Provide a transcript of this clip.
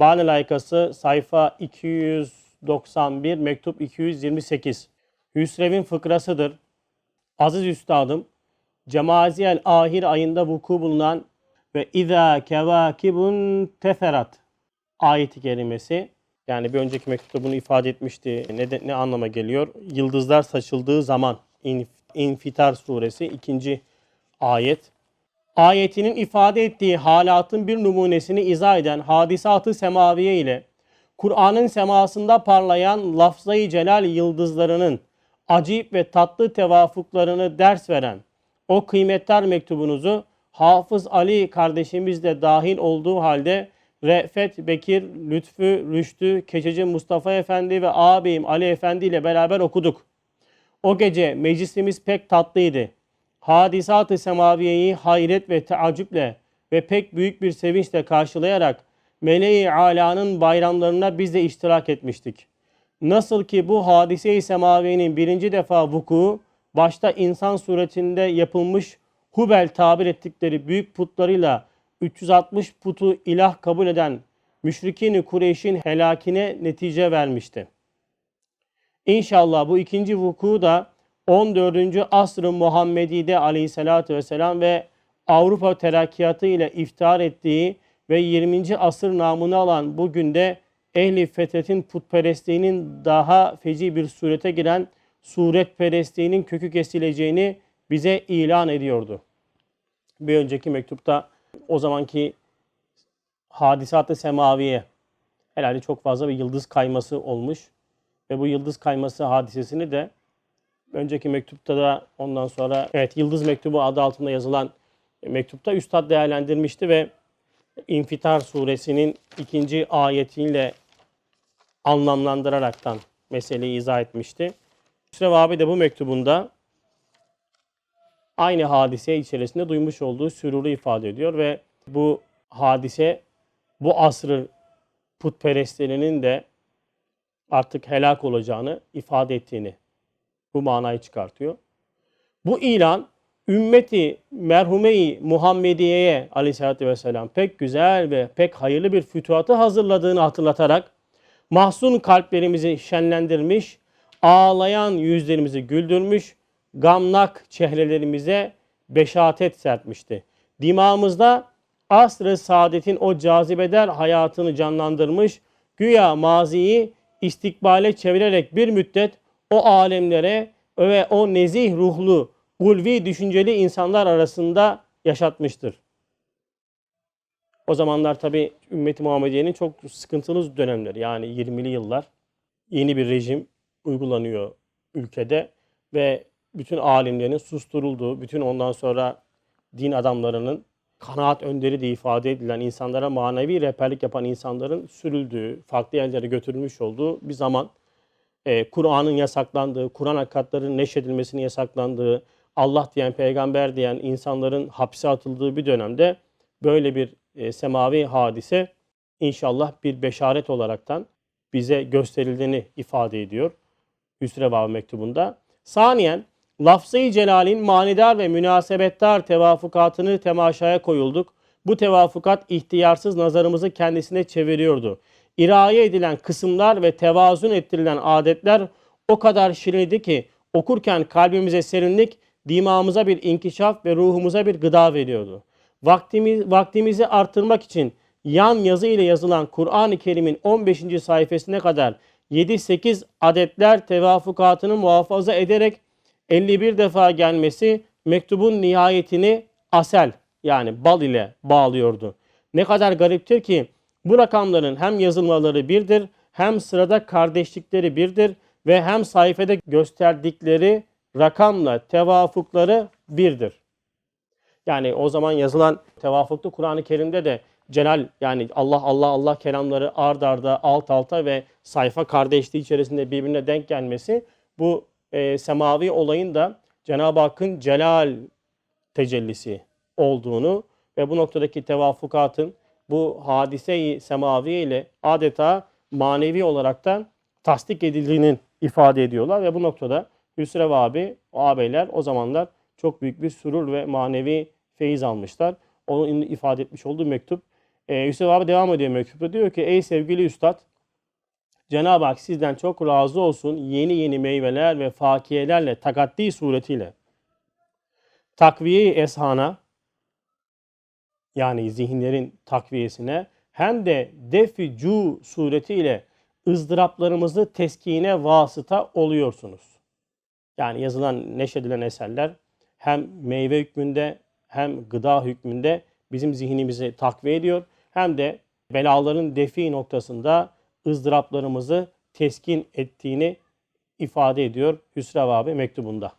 Bane layıkası sayfa 291, mektup 228. Hüsrev'in fıkrasıdır. Aziz üstadım, Cemaziyel ahir ayında vuku bulunan ve izâ kevâkibun teferat ayeti kerimesi yani bir önceki mektupta bunu ifade etmişti. Ne, de- ne anlama geliyor? Yıldızlar saçıldığı zaman İnf- İnfitar suresi ikinci ayet. Ayetinin ifade ettiği halatın bir numunesini izah eden hadisatı semaviye ile Kur'an'ın semasında parlayan lafzayı celal yıldızlarının acayip ve tatlı tevafuklarını ders veren o kıymetli mektubunuzu Hafız Ali kardeşimiz de dahil olduğu halde Re'fet Bekir, Lütfü, Rüştü, Keçeci Mustafa Efendi ve ağabeyim Ali Efendi ile beraber okuduk. O gece meclisimiz pek tatlıydı. Hadisat-ı semaviyeyi hayret ve teaccüple ve pek büyük bir sevinçle karşılayarak meleği alanın bayramlarına biz de iştirak etmiştik. Nasıl ki bu hadise-i semaviyenin birinci defa vuku başta insan suretinde yapılmış Hubel tabir ettikleri büyük putlarıyla 360 putu ilah kabul eden müşrikin Kureyş'in helakine netice vermişti. İnşallah bu ikinci vuku da 14. asr-ı Muhammedi'de aleyhissalatü vesselam ve Avrupa terakkiyatı ile iftihar ettiği ve 20. asır namını alan bu günde ehli fetretin putperestliğinin daha feci bir surete giren suretperestliğinin kökü kesileceğini bize ilan ediyordu. Bir önceki mektupta o zamanki hadisat-ı semaviye herhalde çok fazla bir yıldız kayması olmuş. Ve bu yıldız kayması hadisesini de önceki mektupta da ondan sonra evet Yıldız Mektubu adı altında yazılan mektupta Üstad değerlendirmişti ve İnfitar suresinin ikinci ayetiyle anlamlandıraraktan meseleyi izah etmişti. Hüsrev abi de bu mektubunda aynı hadise içerisinde duymuş olduğu süruru ifade ediyor ve bu hadise bu asrın putperestlerinin de artık helak olacağını ifade ettiğini bu manayı çıkartıyor. Bu ilan ümmeti merhume-i Muhammediye'ye aleyhissalatü vesselam pek güzel ve pek hayırlı bir fütuhatı hazırladığını hatırlatarak mahzun kalplerimizi şenlendirmiş, ağlayan yüzlerimizi güldürmüş, gamnak çehrelerimize beşatet serpmişti. Dimağımızda asr-ı saadetin o cazibeder hayatını canlandırmış, güya maziyi istikbale çevirerek bir müddet o alemlere ve o nezih ruhlu, ulvi düşünceli insanlar arasında yaşatmıştır. O zamanlar tabi ümmeti Muhammediye'nin çok sıkıntılı dönemler. Yani 20'li yıllar yeni bir rejim uygulanıyor ülkede ve bütün alimlerin susturulduğu, bütün ondan sonra din adamlarının kanaat önderi diye ifade edilen insanlara manevi rehberlik yapan insanların sürüldüğü, farklı yerlere götürülmüş olduğu bir zaman. Ee, Kur'an'ın yasaklandığı, Kur'an hakikatlerinin neşredilmesinin yasaklandığı, Allah diyen, peygamber diyen insanların hapse atıldığı bir dönemde böyle bir e, semavi hadise inşallah bir beşaret olaraktan bize gösterildiğini ifade ediyor. Hüsrev mektubunda. Saniyen lafzı celalin manidar ve münasebettar tevafukatını temaşaya koyulduk. Bu tevafukat ihtiyarsız nazarımızı kendisine çeviriyordu. İraye edilen kısımlar ve tevazun ettirilen adetler o kadar şirindi ki okurken kalbimize serinlik, dimağımıza bir inkişaf ve ruhumuza bir gıda veriyordu. Vaktimiz, vaktimizi artırmak için yan yazı ile yazılan Kur'an-ı Kerim'in 15. sayfasına kadar 7-8 adetler tevafukatını muhafaza ederek 51 defa gelmesi mektubun nihayetini asel yani bal ile bağlıyordu. Ne kadar gariptir ki bu rakamların hem yazılmaları birdir hem sırada kardeşlikleri birdir ve hem sayfada gösterdikleri rakamla tevafukları birdir. Yani o zaman yazılan tevafuklu Kur'an-ı Kerim'de de celal yani Allah Allah Allah kelamları ard arda alt alta ve sayfa kardeşliği içerisinde birbirine denk gelmesi bu e, semavi olayın da Cenab-ı Hakk'ın celal tecellisi olduğunu ve bu noktadaki tevafukatın bu hadise-i semaviye ile adeta manevi olaraktan tasdik edildiğinin ifade ediyorlar ve bu noktada Hüsrev abi, o ağabeyler o zamanlar çok büyük bir sürur ve manevi feyiz almışlar. Onun ifade etmiş olduğu mektup Ee, Yusuf abi devam ediyor mektupta. Diyor ki ey sevgili üstad Cenab-ı Hak sizden çok razı olsun yeni yeni meyveler ve fakiyelerle takaddi suretiyle takviye eshana yani zihinlerin takviyesine hem de defi cu suretiyle ızdıraplarımızı teskine vasıta oluyorsunuz. Yani yazılan, neşredilen eserler hem meyve hükmünde hem gıda hükmünde bizim zihnimizi takviye ediyor. Hem de belaların defi noktasında ızdıraplarımızı teskin ettiğini ifade ediyor Hüsrev abi mektubunda.